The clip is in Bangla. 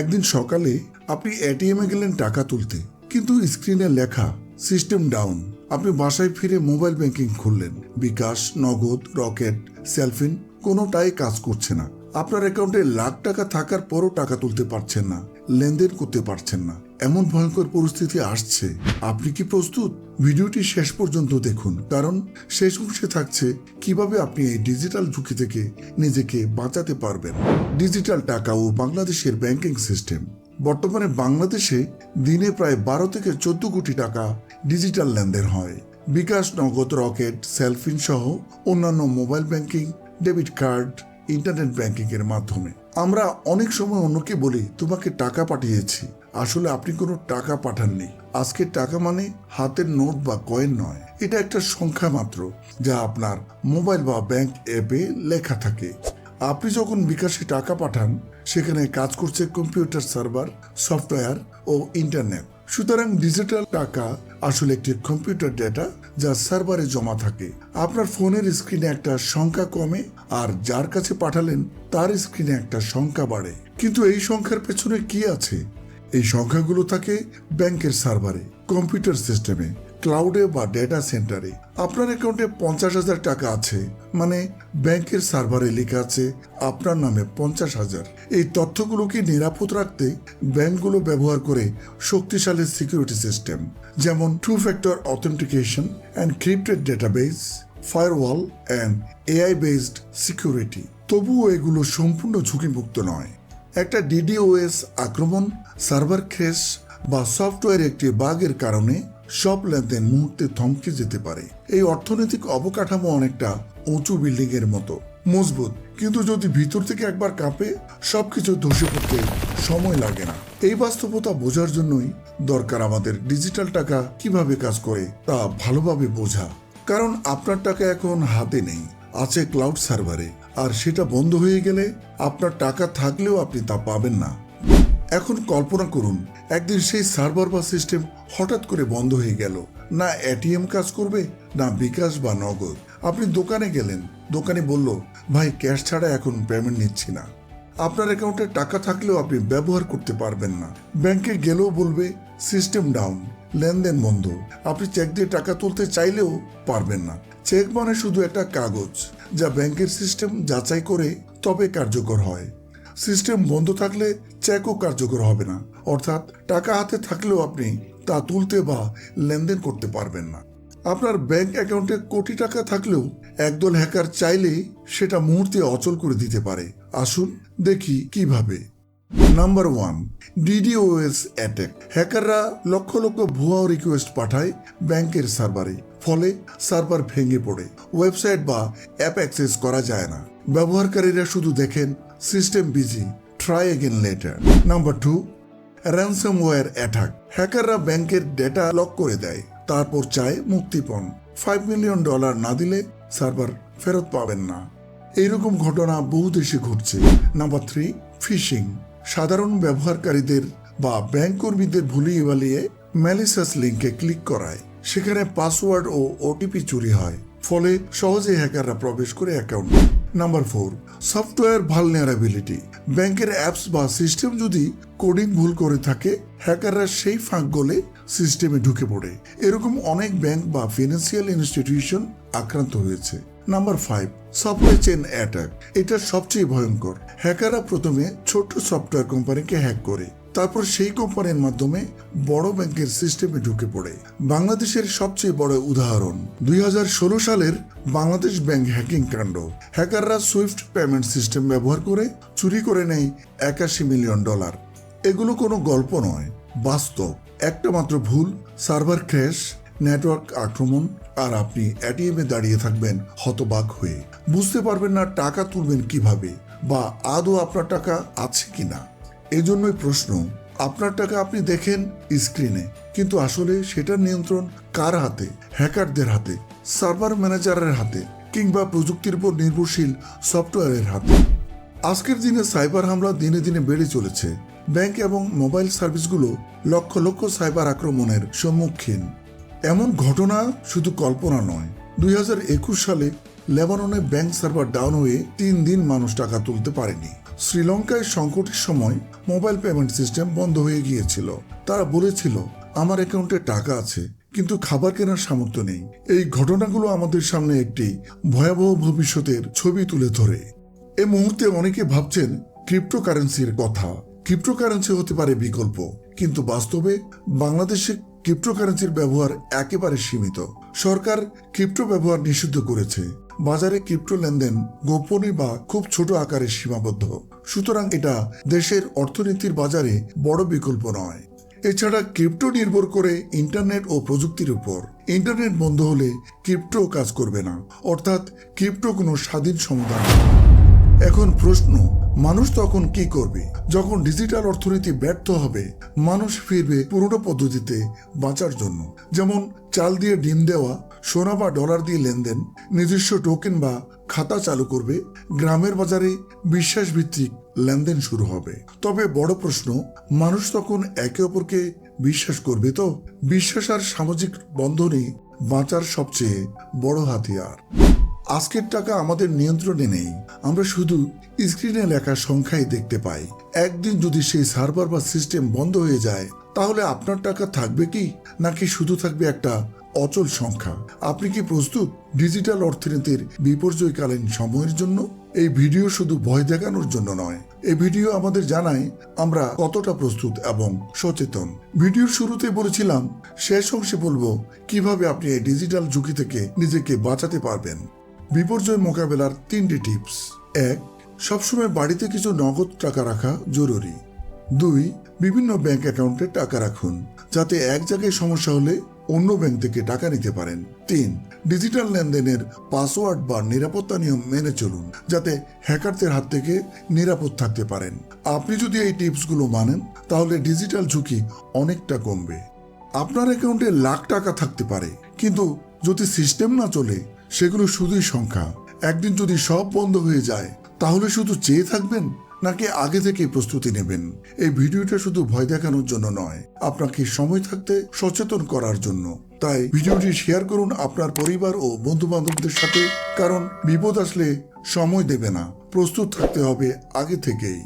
একদিন সকালে আপনি এটিএমে গেলেন টাকা তুলতে, কিন্তু স্ক্রিনে লেখা সিস্টেম ডাউন আপনি বাসায় ফিরে মোবাইল ব্যাংকিং খুললেন। বিকাশ, নগদ, রকেট, সেলফিন, কোনোটাই কাজ করছে না। আপনার অ্যাকাউন্টে লাখ টাকা থাকার পরও টাকা তুলতে পারছেন না, লেনদেন করতে পারছেন না। এমন ভয়ঙ্কর পরিস্থিতি আসছে। আপনি কি প্রস্তুত? ভিডিওটি শেষ পর্যন্ত দেখুন, কারণ শেষ অংশে থাকছে কীভাবে আপনি এই ডিজিটাল ঝুঁকি থেকে নিজেকে বাঁচাতে পারবেন। ডিজিটাল টাকা ও বাংলাদেশের ব্যাংকিং সিস্টেম। বর্তমানে বাংলাদেশে দিনে প্রায় বারো থেকে চোদ্দ কোটি টাকা ডিজিটাল লেনদেন হয়। বিকাশ, নগদ, রকেট, সেলফিন সহ অন্যান্য mobile banking, debit card, internet banking এর মাধ্যমে। আমরা অনেক সময় অন্যকে বলি, তোমাকে টাকা পাঠিয়েছি। আসলে আপনি কোনো টাকা পাঠাননি। আজকে টাকা মানে হাতের নোট বা কয়েন নয়। এটা একটা সংখ্যা মাত্র, যা আপনার মোবাইল বা ব্যাংক অ্যাপে লেখা থাকে। আপনি যখন বিকাশে টাকা পাঠান, সেখানে কাজ করছে কম্পিউটার সার্ভার, সফটওয়্যার ও ইন্টারনেট। সুতরাং ডিজিটাল টাকা আসলে একটি কম্পিউটার ডেটা, যা সার্ভারে জমা থাকে। আপনার ফোনের স্ক্রিনে একটা সংখ্যা কমে, আর যার কাছে পাঠালেন, তার স্ক্রিনে একটা সংখ্যা বাড়ে। কিন্তু এই সংখ্যার পেছনে কি আছে? এই সংখ্যাগুলো থাকে ব্যাংকের সার্ভারে, কম্পিউটার সিস্টেমে, ক্লাউডে বা ডেটা সেন্টারে। আপনার অ্যাকাউন্টে পঞ্চাশ হাজার টাকা আছে মানে ব্যাংকের সার্ভারে লেখা আছে আপনার নামে পঞ্চাশ হাজার। এই তথ্যগুলোকে নিরাপদ রাখতে ব্যাংকগুলো ব্যবহার করে শক্তিশালী সিকিউরিটি সিস্টেম, যেমন two factor authentication and encrypted database, firewall and AI based security. তবুও এগুলো সম্পূর্ণ ঝুঁকিমুক্ত নয়। একটা ডিডিওএস আক্রমণ, সার্ভার ক্রেশ বা সফটওয়্যার একটি বাগের কারণে সব লেনদেন মুহূর্তে থমকে যেতে পারে। এই অর্থনৈতিক অবকাঠামো অনেকটা উঁচু বিল্ডিং এর মতো, মজবুত। কিন্তু যদি ভিতর থেকে একবার কাঁপে, সবকিছু ধসে পড়তে সময় লাগে না। এই বাস্তবতা বোঝার জন্যই দরকার আমাদের ডিজিটাল টাকা কীভাবে কাজ করে তা ভালোভাবে বোঝা। কারণ আপনার টাকা এখন হাতে নেই, আছে ক্লাউড সার্ভারে। আর সেটা বন্ধ হয়ে গেলে আপনার টাকা থাকলেও আপনি তা পাবেন না। এখন কল্পনা করুন, একদিন সেই সার্ভার বা সিস্টেম হঠাৎ করে বন্ধ হয়ে গেল। না এটিএম কাজ করবে, না বিকাশ বা নগদ। আপনি দোকানে গেলেন, দোকানে বলল, ভাই, ক্যাশ ছাড়া এখন পেমেন্ট নিচ্ছি না। আপনার অ্যাকাউন্টে টাকা থাকলেও আপনি ব্যবহার করতে পারবেন না। ব্যাংকে গেলেও বলবে, সিস্টেম ডাউন, লেনদেন বন্ধ। আপনি চেক দিয়ে টাকা তুলতে চাইলেও পারবেন না। চেক মানে শুধু একটা কাগজ। যা ব্যাংকের সিস্টেম যাচাই করে তবে কার্যকর হয়। সিস্টেম বন্ধ থাকলে চেকও কার্যকর হবে না। অর্থাৎ টাকা হাতে থাকলেও আপনি তা তুলতে বা লেনদেন করতে পারবেন না। আপনার ব্যাংক অ্যাকাউন্টে কোটি টাকা থাকলেও একদল হ্যাকার চাইলেই সেটা মুহূর্তে অচল করে দিতে পারে। আসুন দেখি কীভাবে। Number one D D O S attack হ্যাকাররা লক্ষ লক্ষ ভুয়া রিকোয়েস্ট পাঠায় ব্যাংকের সার্ভারে ফলে সার্ভার ভেঙে পড়ে। ওয়েবসাইট বা অ্যাপ অ্যাক্সেস করা যায় না। ব্যবহারকারীরা শুধু দেখেন system busy try again later number two ransomware attack হ্যাকাররা ব্যাংকের ডেটা লক করে দেয়, তারপর চায় মুক্তিপণ ফাইভ মিলিয়ন ডলার না দিলে সার্ভার ফেরত পাবেন না। এইরকম ঘটনা বহু দেশে ঘটছে। নাম্বার থ্রি ফিশিং সাধারণ ব্যবহারকারীদের বা ব্যাংক কর্মীদের ভুলিয়ে বালিয়ে ম্যালিসাস লিঙ্কে ক্লিক করায়। সেখানে পাসওয়ার্ড ও ওটিপি চুরি হয়। ফলে সহজে হ্যাকাররা প্রবেশ করে অ্যাকাউন্টে নাম্বার ফোর সফটওয়্যার ভালনারাবিলিটি ব্যাংকের অ্যাপস বা সিস্টেম যদি কোডিং ভুল করে থাকে হ্যাকাররা সেই ফাঁক গলে সিস্টেমে ঢুকে পড়ে। এরকম অনেক ব্যাংক বা ফিনান্সিয়াল ইনস্টিটিউশন আক্রান্ত হয়েছে। Number five supply chain attack এটা সবচেয়ে ভয়ঙ্কর। হ্যাকাররা প্রথমে ছোট্ট সফটওয়্যার কোম্পানিকে হ্যাক করে। তারপর সেই কোম্পানির মাধ্যমে বড় ব্যাংকের সিস্টেমে ঢুকে পড়ে। বাংলাদেশের সবচেয়ে বড় উদাহরণ, দুই হাজার ষোলো সালের বাংলাদেশ ব্যাংক হ্যাকিং কাণ্ড। হ্যাকাররা সুইফট পেমেন্ট সিস্টেম ব্যবহার করে চুরি করে নেয় একাশি মিলিয়ন ডলার। এগুলো কোনো গল্প নয়, বাস্তব। একটা মাত্র ভুল, সার্ভার ক্র্যাশ, নেটওয়ার্ক আক্রমণ, আর আপনি এটিএমে দাঁড়িয়ে থাকবেন হতবাক হয়ে। বুঝতে পারবেন না টাকা তুলবেন কীভাবে, বা আদৌ আপনার টাকা আছে কিনা। এজন্যই প্রশ্ন, আপনার টাকা আপনি দেখেন স্ক্রিনে, কিন্তু আসলে সেটার নিয়ন্ত্রণ কার হাতে? হ্যাকারদের হাতে, সার্ভার ম্যানেজারের হাতে, কিংবা প্রযুক্তির উপর নির্ভরশীল সফটওয়্যারের হাতে? আজকের দিনে সাইবার হামলা দিনে দিনে বেড়ে চলেছে। ব্যাংক এবং মোবাইল সার্ভিসগুলো লক্ষ লক্ষ সাইবার আক্রমণের সম্মুখীন। এমন ঘটনা শুধু কল্পনা নয়। দুই সালে লেবাননে ব্যাংক সার্ভার ডাউন হয়ে তিন দিন মানুষ টাকা তুলতে পারেনি। শ্রীলঙ্কায় সংকটের সময় মোবাইল পেমেন্ট সিস্টেম বন্ধ হয়ে গিয়েছিল। তারা বলেছিল, আমার অ্যাকাউন্টে টাকা আছে, কিন্তু খাবার কেনার সামর্থ্য নেই। এই ঘটনাগুলো আমাদের সামনে একটি ভয়াবহ ভবিষ্যতের ছবি তুলে ধরে। এ মুহূর্তে অনেকে ভাবছেন, ক্রিপ্টোকারেন্সির কথা। ক্রিপ্টোকারেন্সি হতে পারে বিকল্প, কিন্তু বাস্তবে বাংলাদেশে ক্রিপ্টোকারেন্সির ব্যবহার একেবারে সীমিত। সরকার ক্রিপ্টো ব্যবহার নিষিদ্ধ করেছে। বাজারে ক্রিপ্টো লেনদেন গোপনে বা খুব ছোট আকারে সীমাবদ্ধ। সুতরাং এটা দেশের অর্থনীতির বাজারে বড় বিকল্প নয়। এছাড়া ক্রিপ্টো নির্ভর করে ইন্টারনেট ও প্রযুক্তির উপর। ইন্টারনেট বন্ধ হলে ক্রিপ্টো কাজ করবে না, অর্থাৎ ক্রিপ্টো কোনো স্বাধীন সমাধান। এখন প্রশ্ন, মানুষ তখন কি করবে? যখন ডিজিটাল অর্থনীতি ব্যর্থ হবে, মানুষ ফিরবে পুরনো পদ্ধতিতে বাঁচার জন্য। যেমন চাল দিয়ে ডিম দেওয়া সোনা বা ডলার দিয়ে লেনদেন, নিজস্ব টোকেন বা খাতা চালু করবে, গ্রামের বাজারে বিশ্বাস ভিত্তিক লেনদেন শুরু হবে। তবে বড় প্রশ্ন, মানুষ তখন একে অপরকে বিশ্বাস করবে তো? বিশ্বাস আর সামাজিক বন্ধনই বাঁচার সবচেয়ে বড় হাতিয়ার। আজকের টাকা আমাদের নিয়ন্ত্রণে নেই। আমরা শুধু স্ক্রিনে লেখা সংখ্যাই দেখতে পাই। একদিন যদি সেই সার্ভার বা সিস্টেম বন্ধ হয়ে যায়, তাহলে আপনার টাকা থাকবে কি? নাকি শুধু থাকবে একটা অচল সংখ্যা। আপনি কি প্রস্তুত? ডিজিটাল অর্থনীতির বিপর্যয়কালীন সময়ের জন্য? এই ভিডিও শুধু ভয় দেখানোর জন্য নয়। এই ভিডিও আমাদের জানায় আমরা কতটা প্রস্তুত এবং সচেতন। ভিডিওর শুরুতে বলেছিলাম, শেষ অংশে বলব কীভাবে আপনি এই ডিজিটাল ঝুঁকি থেকে নিজেকে বাঁচাতে পারবেন। বিপর্যয় মোকাবেলার তিনটি টিপস। এক, সবসময় বাড়িতে কিছু নগদ টাকা রাখা জরুরি। দুই, বিভিন্ন ব্যাংক অ্যাকাউন্টে টাকা রাখুন, যাতে এক জায়গায় সমস্যা হলে অন্য ব্যাংক থেকে টাকা নিতে পারেন। তিন ডিজিটাল লেনদেনের পাসওয়ার্ড বা নিরাপত্তা নিয়ম মেনে চলুন, যাতে হ্যাকারদের হাত থেকে নিরাপদ থাকতে পারেন। আপনি যদি এই টিপসগুলো মানেন, তাহলে ডিজিটাল ঝুঁকি অনেকটা কমবে। আপনার অ্যাকাউন্টে লাখ টাকা থাকতে পারে, কিন্তু যদি সিস্টেম না চলে, সেগুলো শুধুই সংখ্যা। একদিন যদি সব বন্ধ হয়ে যায়, তাহলে শুধু চেয়ে থাকবেন? নাকি আগে থেকেই প্রস্তুতি নেবেন। এই ভিডিওটা শুধু ভয় দেখানোর জন্য নয়, আপনাকে সময় থাকতে সচেতন করার জন্য। তাই ভিডিওটি শেয়ার করুন আপনার পরিবার ও বন্ধু বান্ধবদের সাথে, কারণ বিপদ আসলে সময় দেবে না, প্রস্তুত থাকতে হবে আগে থেকেই।